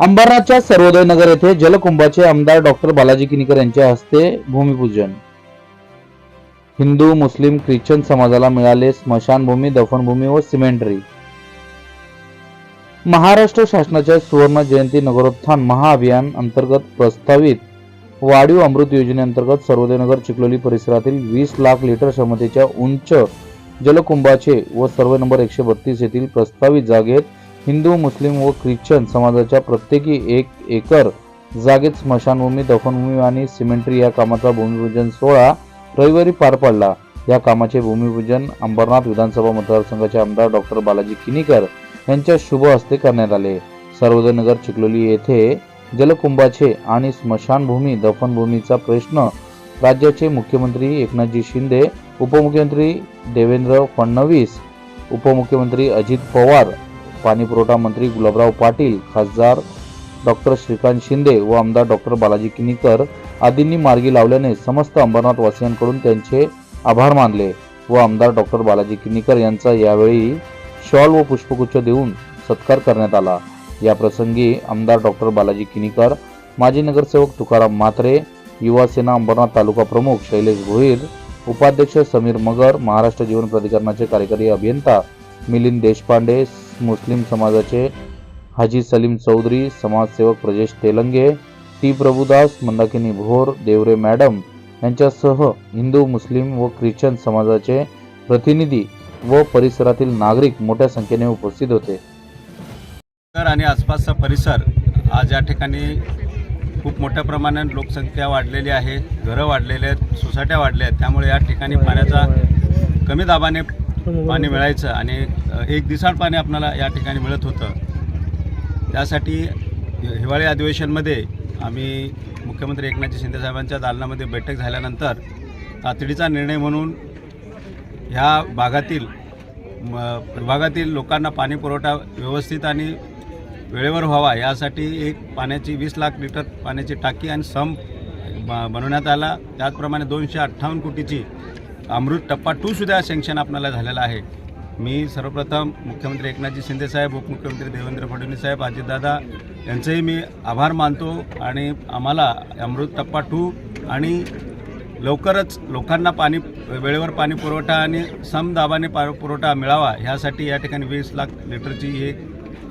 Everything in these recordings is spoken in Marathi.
अंबरनाथच्या सर्वोदय नगर येथे जलकुंभाचे आमदार डॉक्टर बालाजी किनीकर यांच्या हस्ते भूमिपूजन. हिंदू मुस्लिम ख्रिश्चन समाजाला मिळाले स्मशानभूमी दफनभूमी व सिमेंटरी. महाराष्ट्र शासनाच्या सुवर्ण जयंती नगरोत्थान महाअभियान अंतर्गत प्रस्तावित वाढीव अमृत योजनेअंतर्गत सर्वोदय नगर चिखलोली परिसरातील वीस लाख लिटर क्षमतेच्या उंच जलकुंभाचे व सर्वे नंबर एकशे बत्तीस येथील प्रस्तावित जागेत हिंदू मुस्लिम व ख्रिश्चन समाजाच्या प्रत्येकी एक एकर जागेत स्मशानभूमी दफनभूमी आणि सिमेंट्री या कामाचा भूमिपूजन सोहळा रविवारी पार पडला. या कामाचे भूमिपूजन अंबरनाथ विधानसभा मतदारसंघाचे आमदार डॉक्टर बालाजी किनीकर यांच्या शुभ हस्ते करण्यात आले. सर्वोदयनगर चिखलोली येथे जलकुंभाचे आणि स्मशानभूमी दफनभूमीचा प्रश्न राज्याचे मुख्यमंत्री एकनाथजी शिंदे उपमुख्यमंत्री देवेंद्र फडणवीस उपमुख्यमंत्री अजित पवार पाणीपुरवठा मंत्री गुलाबराव पाटील खासदार डॉक्टर श्रीकांत शिंदे व आमदार डॉक्टर बालाजी किनीकर आदींनी मार्गी लावल्याने समस्त अंबरनाथ वासियांकडून त्यांचे आभार मानले व आमदार डॉक्टर बालाजी किनीकर यांचा यावेळी शॉल व पुष्पगुच्छ देऊन सत्कार करण्यात आला. या प्रसंगी आमदार डॉक्टर बालाजी किनीकर माजी नगरसेवक तुकाराम म्हात्रे युवासेना अंबरनाथ तालुका प्रमुख शैलेश भोईर उपाध्यक्ष समीर मगर महाराष्ट्र जीवन प्राधिकरणाचे कार्यकारी अभियंता मिलिंद देशपांडे मुस्लिम समाजाचे हाजी सलीम चौधरी समाजसेवक प्रजेश तेलंगे टी. प्रभुदास मंदाकिनी भोर देवरे मॅडम यांच्यासह हिंदू मुस्लिम व ख्रिश्चन समाजाचे प्रतिनिधी व परिसरातील नागरिक मोठ्या संख्येने उपस्थित होते. आणि आसपासचा परिसर आज या ठिकाणी खूप मोठ्या प्रमाणात लोकसंख्या वाढलेली आहे घरं वाढलेली आहेत सोसायट्या वाढल्या आहेत त्यामुळे या ठिकाणी पाण्याचा कमी दाबाने पाणी मिळायचं आणि एक दिसाड पाणी आपल्याला या ठिकाणी मिळत होतं. त्यासाठी हिवाळी अधिवेशनमध्ये आम्ही मुख्यमंत्री एकनाथजी शिंदेसाहेबांच्या दालनामध्ये बैठक झाल्यानंतर तातडीचा निर्णय म्हणून ह्या भागातील विभागातील लोकांना पाणी पुरवठा व्यवस्थित आणि वेळेवर व्हावा यासाठी एक पाण्याची वीस लाख लिटर पाण्याची टाकी आणि संप बनवण्यात आला. त्याचप्रमाणे दोनशे अठ्ठावन्न कोटीची अमृत टप्पा टूसुद्धा सँक्शन आपल्याला झालेला आहे. मी सर्वप्रथम मुख्यमंत्री एकनाथजी शिंदेसाहेब उपमुख्यमंत्री देवेंद्र फडणवीस साहेब अजितदादा यांचंही मी आभार मानतो आणि आम्हाला अमृत टप्पा टू आणि लवकरच लोकांना पाणी वेळेवर पाणी पुरवठा आणि समदाबाने पा पुरवठा मिळावा ह्यासाठी या ठिकाणी वीस लाख लिटरची ही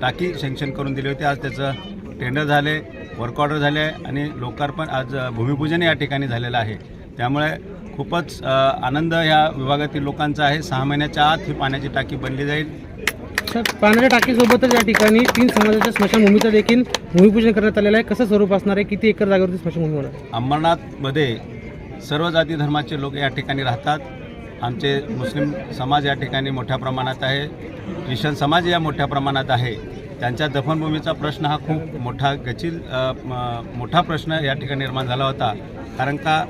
टाकी सँक्शन करून दिली होती. आज त्याचं टेंडर झाले वर्क ऑर्डर झाले आणि लोकार्पण आज भूमिपूजन या ठिकाणी झालेलं आहे. त्यामुळे खूपच आनंद ह्या विभागातील लोकांचा आहे. सहा महिन्याच्या आत ही पाण्याची टाकी बनली जाईल. सर पाण्याच्या टाकीसोबतच या ठिकाणी तीन समाजाच्या स्मशानभूमीचं देखील भूमिपूजन करण्यात आलेलं आहे. कसं स्वरूप असणार आहे? किती एकर जागेवरती स्मशानभूमी होणार? अंबरनाथमध्ये सर्व जाती धर्माचे लोक या ठिकाणी राहतात. आमचे मुस्लिम समाज या ठिकाणी मोठ्या प्रमाणात आहे. ख्रिश्चन समाज या मोठ्या प्रमाणात आहे. त्यांच्या दफनभूमीचा प्रश्न हा खूप मोठा गचिल मोठा प्रश्न या ठिकाणी निर्माण झाला होता. कारण का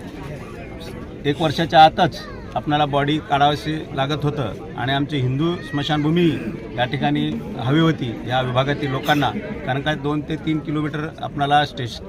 एक वर्षाच्या आतच आपणाला बॉडी काढावीशी लागत होतं. आणि आमची हिंदू स्मशानभूमी या ठिकाणी हवी होती या विभागातील लोकांना. कारण काय दोन ते तीन किलोमीटर आपणाला स्टेश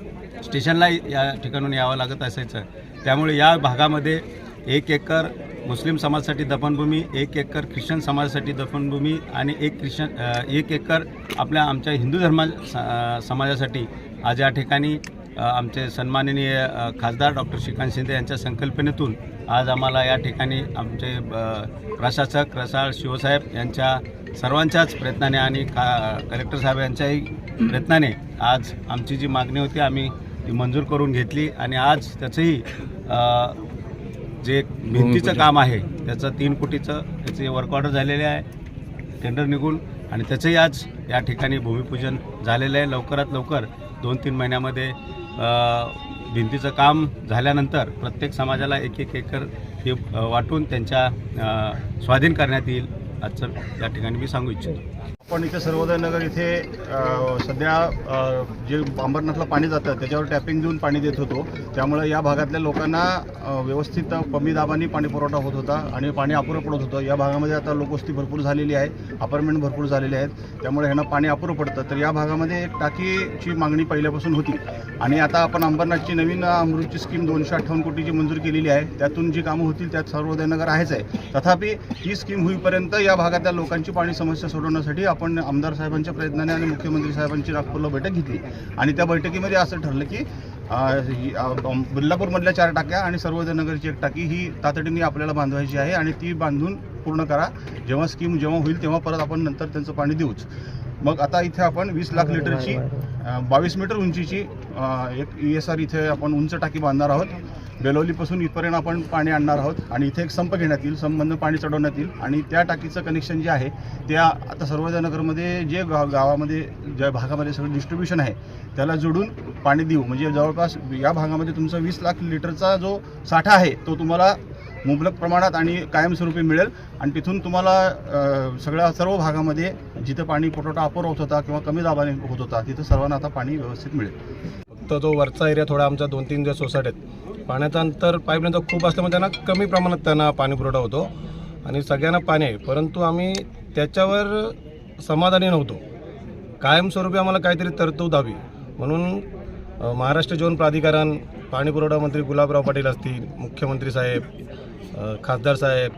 स्टेशनला या ठिकाणून यावं लागत असायचं. त्यामुळे या भागामध्ये एक एकर मुस्लिम समाजासाठी दफनभूमी एक एकर ख्रिश्चन समाजासाठी दफनभूमी आणि एक ख्रिश्चन एक एकर आपल्या आमच्या हिंदू धर्मा स- समाजासाठी आज या ठिकाणी आमचे सन्माननीय खासदार डॉक्टर श्रीकांत शिंदे यांच्या संकल्पनेतून आज आम्हाला या ठिकाणी आमचे प्रशासक रसाळ शिवसाहेब यांच्या सर्वांच्याच प्रयत्नाने आणि का कलेक्टर साहेब यांच्याही प्रयत्नाने आज आमची जी मागणी होती आम्ही ती मंजूर करून घेतली आणि आज त्याचंही जे भिंतीचं काम आहे त्याचं तीन कोटीचं त्याचे वर्क ऑर्डर झालेले आहे टेंडर निघून आणि त्याचंही आज या ठिकाणी भूमिपूजन झालेलं आहे. लवकरात लवकर दोन तीन महिन्यामध्ये भिंतीचं काम झाल्यानंतर प्रत्येक समाजाला एक एक एकर हे वाटून त्यांच्या स्वाधीन करण्यात येईल. आजचं या ठिकाणी मी सांगू इच्छितो. पण इथे सर्वोदय नगर इथे सध्या जे अंबरनाथला पाणी जातं त्याच्यावर टॅपिंग देऊन पाणी देत होतो. त्यामुळे या भागातल्या लोकांना व्यवस्थित कमी दाबाने पाणी पुरवठा होत होता आणि पाणी अपुरं पडत होतं. या भागामध्ये आता लोकवस्ती भरपूर झालेली आहे अपार्टमेंट भरपूर झालेले आहेत. त्यामुळे ह्यांना पाणी अपुरं पडतं. तर या भागामध्ये एक टाकीची मागणी पहिल्यापासून होती. आणि आता आपण अंबरनाथची नवीन अमृतची स्कीम दोनशे अठ्ठावन्न कोटीची मंजूर केलेली आहे. त्यातून जी कामं होतील त्यात सर्वोदय नगर आहेच आहे. तथापि ही स्कीम होईपर्यंत या भागातल्या लोकांची पाणी समस्या सोडवण्यासाठी आपण आमदार साहेबांच्या प्रयत्नाने आणि मुख्यमंत्री साहेबांची नागपूरला बैठक घेतली. आणि त्या बैठकीमध्ये असं ठरलं की बदलापूरमधल्या चार टाक्या आणि सर्वोदयनगरची एक टाकी ही तातडीने आपल्याला बांधवायची आहे आणि ती बांधून पूर्ण करा. जेव्हा स्कीम जेव्हा होईल तेव्हा परत आपण नंतर त्यांचं पाणी देऊच. मग आता इथे आपण वीस लाख लिटरची बावीस मीटर उंचीची एक ई एस आर इथे आपण उंच टाकी बांधणार आहोत. बेलोलीपासून इथपर्यंत आपण पाणी आणणार आहोत. आणि इथे एक संप घेण्यात येईल संबंध पाणी चढवण्यात येईल. आणि त्या टाकीचं कनेक्शन जे आहे त्या आता सर्वजनगरमध्ये जे गाव गावामध्ये ज्या भागामध्ये सगळं डिस्ट्रीब्युशन आहे त्याला जोडून पाणी देऊ. म्हणजे जवळपास या भागामध्ये तुमचा वीस लाख लिटरचा जो साठा आहे तो तुम्हाला मुबलक प्रमाणात आणि कायमस्वरूपी मिळेल. आणि तिथून तुम्हाला सगळ्या सर्व भागामध्ये जिथं पाणी पुरवठा अपुरा होत होता किंवा कमी दाबाने होत होता तिथं सर्वांना आता पाणी व्यवस्थित मिळेल. फक्त जो वरचा एरिया थोडा आमच्या दोन तीन ज्या सोसायटी आहेत पाण्याचं अंतर पाईपलाईनचं खूप असल्यामुळे त्यांना कमी प्रमाणात त्यांना पाणी पुरवठा होतो. आणि सगळ्यांना पाणी आहे परंतु आम्ही त्याच्यावर समाधानी नव्हतो. कायमस्वरूपी आम्हाला काहीतरी तरतूद हवी. म्हणून महाराष्ट्र जीवन प्राधिकरण पाणीपुरवठा मंत्री गुलाबराव पाटील असतील मुख्यमंत्री साहेब खासदार साहेब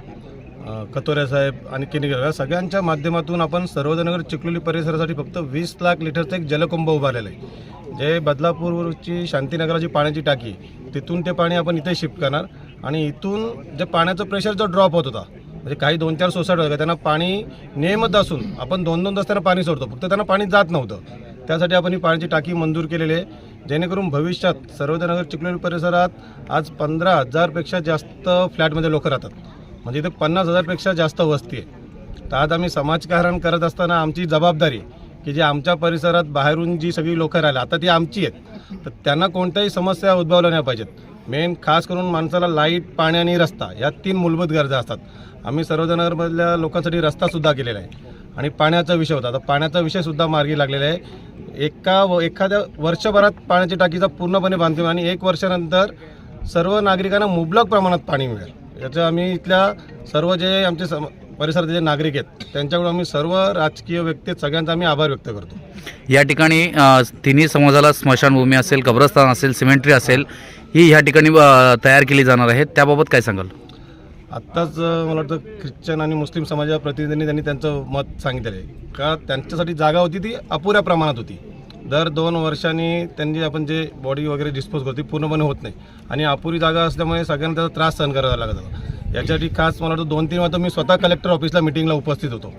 कतोऱ्या कतोरे साहेब आणि केनेकर सगळ्यांच्या माध्यमातून आपण सर्वजनगर चिखलोली परिसरासाठी फक्त वीस लाख लिटरचं एक जलकुंभ उभारलेलं आहे. जे बदलापूरची शांतीनगराची पाण्याची टाकी तिथून ते पाणी आपण इथे शिफ्ट करणार. आणि इथून जे पाण्याचं प्रेशर जो ड्रॉप होत होता म्हणजे काही दोन चार सोसायटी होत्या त्यांना पाणी नियमित असून आपण दोन दोन तास त्यांना पाणी सोडतो. फक्त त्यांना पाणी जात नव्हतं. त्यासाठी आपण ही पाण्याची टाकी मंजूर केलेली आहे. जेणेकरून भविष्यात सर्वोदयनगर चिखलोली परिसरात आज पंधरा हजारपेक्षा जास्त फ्लॅटमध्ये लोक राहतात. म्हणजे इथे पन्नास हजारपेक्षा जास्त वस्ती आहे. तर आज आम्ही समाजकारण करत असताना आमची जबाबदारी आहे की जे आमच्या परिसरात बाहेरून जी सगळी लोकं राहिली आता ती आमची आहेत. तर त्यांना कोणत्याही समस्या उद्भवल्या नाही पाहिजेत. मेन खास करून माणसाला लाइट पाणी आणि रस्ता या तीन मूलभूत गरजा असतात. आम्ही सर्वजनगरमधल्या लोकांसाठी रस्तासुद्धा केलेला आहे. आणि पाण्याचा विषय होता. आता पाण्याचा विषयसुद्धा मार्गी लागलेला आहे. एका व एखाद्या वर्षभरात पाण्याची टाकीचा पूर्णपणे बांधतो आणि एक वर्षानंतर सर्व नागरिकांना मुबलक प्रमाणात पाणी मिळेल. याचं आम्ही इथल्या सर्व जे आमचे सम परिसरातले जे नागरिक आहेत त्यांच्याकडून आम्ही सर्व राजकीय व्यक्ती सगळ्यांचा आम्ही आभार व्यक्त करतो. या ठिकाणी अ, तिन्ही समाजाला स्मशानभूमी असेल कब्रस्तान असेल सिमेंट्री असेल ही ह्या ठिकाणी अ, तयार केली जाणार आहे. त्याबाबत काय सांगाल? आत्ताच अ, मला वाटतं ख्रिश्चन आणि मुस्लिम समाजाच्या प्रतिनिधींनी त्यांनी त्यांचं मत सांगितलेलं आहे. का त्यांच्यासाठी जागा होती ती अपुऱ्या प्रमाणात होती. दर दोन वर्षांनी त्यांनी आपण जे बॉडी वगैरे डिस्पोज करतो ती पूर्णपणे होत नाही. आणि अपुरी जागा असल्यामुळे सगळ्यांना त्याचा त्रास सहन करावा लागत होता. याच्यासाठी खास मला वाटतं दोन तीन वाजता मी स्वतः कलेक्टर ऑफिसला मिटिंगला उपस्थित होतो.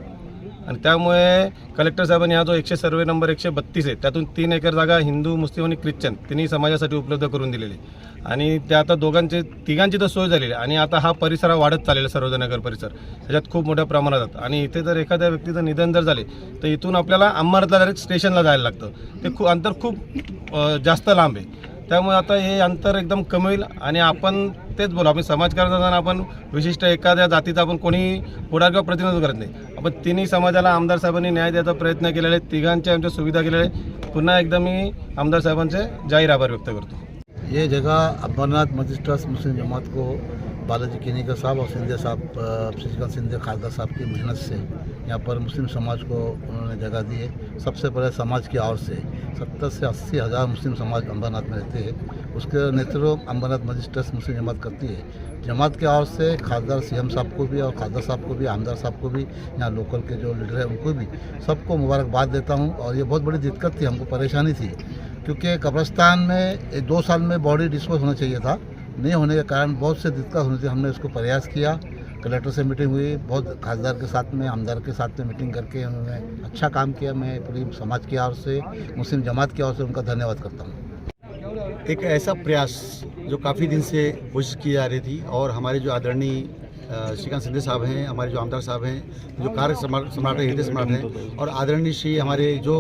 आणि त्यामुळे कलेक्टर साहेबांनी हा जो एकशे सर्वे नंबर एकशे बत्तीस आहे त्यातून तीन एकर जागा हिंदू मुस्लिम आणि ख्रिश्चन तिन्ही समाजासाठी उपलब्ध करून दिलेली आहे. आणि त्या आता दोघांचे तिघांची तर सोय झालेली आहे. आणि आता हा परिसर हा वाढत चाललेला सर्वजनगर परिसर. त्याच्यात खूप मोठ्या प्रमाणात आहेत. आणि इथे जर एखाद्या व्यक्तीचं निधन जर झाले तर इथून आपल्याला अंमरला डायरेक्ट स्टेशनला जायला लागतं. ते खूप अंतर खूप जास्त लांब आहे. त्यामुळे आता हे अंतर एकदम कमी होईल आणि आपण तेच बोलू. आपण समाजकारण करताना आपण विशिष्ट एखाद्या जातीचा आपण कोणी पुढार किंवा प्रतिनिधित्व करत नाही. आपण तिन्ही समाजाला आमदार साहेबांनी न्याय द्यायचा प्रयत्न केलेला आहे. तिघांच्या आमच्या सुविधा केलेल्या आहे पुन्हा एकदा मी आमदार साहेबांचे जाहीर आभार व्यक्त करतो. ये जगह अमरनाथ मस्जिद मुस्लिम जमात को बालाजी केनेकर साहब और सिंधिया साहब शशिकांत सिंधिया खारदा साहब की मेहनत से यहाँ पर मुस्लिम समाज को उन्होंने जगह दी है। सबसे पहले समाज की ओर से सत्तर से अस्सी हज़ार मुस्लिम समाज अम्बरनाथ में रहते हैं। उसके नेतृत्व अम्बरनाथ मस्जिद ट्रस्ट मुस्लिम जमात करती है। जमात के ओर से खासदार सीएम साहब को भी और खासदार साहब को भी, आमदार साहब को भी, यहाँ लोकल के जो लीडर हैं उनको भी सबको मुबारकबाद देता हूँ और ये बहुत बड़ी दिक्कत थी, हमको परेशानी थी। क्योंकि कब्रस्तान में, दो साल में बॉडी डिस्पोज होना चाहिए था। नहीं होने के कारण बहुत से दिक्कत होनी थी हमने उसको प्रयास किया। कलेक्टर से मीटिंग हुई, बहुत खासदार के साथ में, आमदार के साथ में मीटिंग करके उन्होंने अच्छा काम किया। मैं पूरी समाज की ओर से, मुस्लिम जमात की ओर से उनका धन्यवाद करता हूँ। एक ऐसा प्रयास जो काफ़ी दिन से कोशिश की जा रही थी और हमारे जो आदरणीय श्रीकांत सिंधे साहब हैं, हमारे जो आमदार साहब हैं, जो कार्य सम्राट हृदय सम्राट हैं और आदरणीय श्री हमारे जो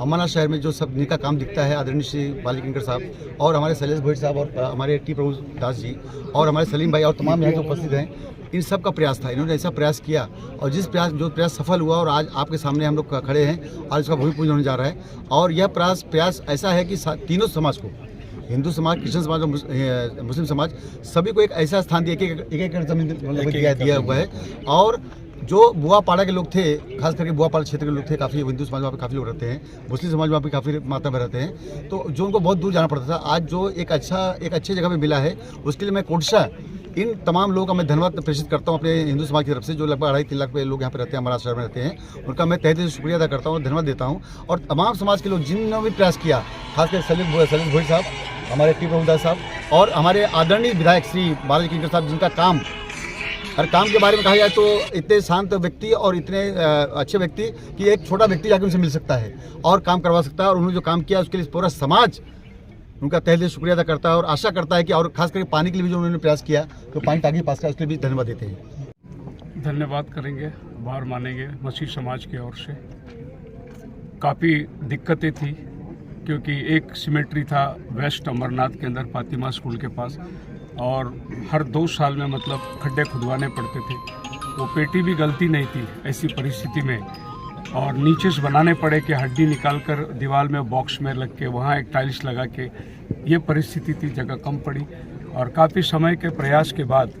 अमरनाथ शहर में जो सब जिनका काम दिखता है आदरणीय श्री बाली साहब और हमारे शैलेश भोज साहब और हमारे टी प्रभु दास जी और हमारे सलीम भाई और तमाम यहाँ के उपस्थित हैं इन सब का प्रयास था। इन्होंने ऐसा प्रयास किया और जिस प्रयास जो प्रयास सफल हुआ और आज आपके सामने हम लोग खड़े हैं आज उसका भूमि पूजन होने जा रहा है और यह प्रयास प्रयास ऐसा है कि तीनों समाज को हिंदू समाज क्रिश्चियन समाज और मुस्लिम समाज सभी को एक ऐसा स्थान दिया एक एक ज़मीन मतलब दिया हुआ है और जो बुआपाड़ा के लोग थे, खास करके बुआपाड़ा क्षेत्र के लोग थे, काफ़ी हिंदू समाज वहाँ पे काफ़ी लोग रहते हैं, मुस्लिम समाज वहाँ पे काफ़ी मात्रा में रहते हैं। तो जो उनको बहुत दूर जाना पड़ता था, आज जो एक अच्छा एक अच्छी जगह पे मिला है, उसके लिए मैं कोटशा इन तमाम लोगों का मैं धन्यवाद प्रेषित करता हूँ अपने हिंदू समाज की तरफ़ से, जो लगभग अढ़ाई तीन लाख पे लोग यहाँ पे रहते हैं, हमारा शहर में रहते हैं। उनका मैं तहे दिल से शुक्रिया अदा करता हूँ, धन्यवाद देता हूँ। और तमाम समाज के लोग जिन्होंने भी प्रयास किया खासकर सलीम सलीम भोई साहब, हमारे टी प्रभुदास साहब, और हमारे आदरणीय विधायक श्री बालाजी किंकर साहब, जिनका काम हर काम के बारे में कहा जाए तो इतने शांत व्यक्ति और इतने अच्छे व्यक्ति कि एक छोटा व्यक्ति जाकर उनसे मिल सकता है और काम करवा सकता है और उन्होंने जो काम किया उसके लिए पूरा समाज उनका तहे शुक्रिया अदा करता है और आशा करता है कि और खास करके पानी के लिए भी जो उन्होंने प्रयास किया तो पानी टाकी पास का, उसके लिए भी धन्यवाद देते हैं। धन्यवाद करेंगे, आभार मानेंगे मसीह समाज की ओर से। काफ़ी दिक्कतें थी, क्योंकि एक सिमेट्री था वेस्ट अमरनाथ के अंदर, फातिमा स्कूल के पास। और हर दो साल में मतलब खड्डे खुदवाने पड़ते थे। वो पेटी भी गलती नहीं थी ऐसी परिस्थिति में। और नीचे से बनाने पड़े कि हड्डी निकाल कर दीवार में बॉक्स में लग के, वहाँ एक टाइल्स लगा के, ये परिस्थिति थी, जगह कम पड़ी। और काफ़ी समय के प्रयास के बाद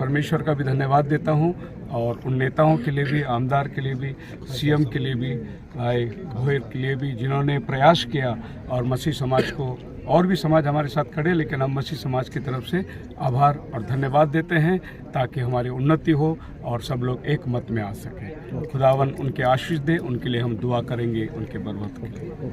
परमेश्वर का भी धन्यवाद देता हूँ। और उन नेताओं के लिए भी, आमदार के लिए भी, सीएम के लिए भी, भाई भोयर के लिए भी, जिन्होंने प्रयास किया और मसीह समाज को और भी समाज हमारे साथ खड़े, लेकिन हम मसीह समाज की तरफ़ से आभार और धन्यवाद देते हैं ताकि हमारी उन्नति हो और सब लोग एक मत में आ सकें। खुदावन उनके आशीष दे, उनके लिए हम दुआ करेंगे, उनके बरवत के लिए।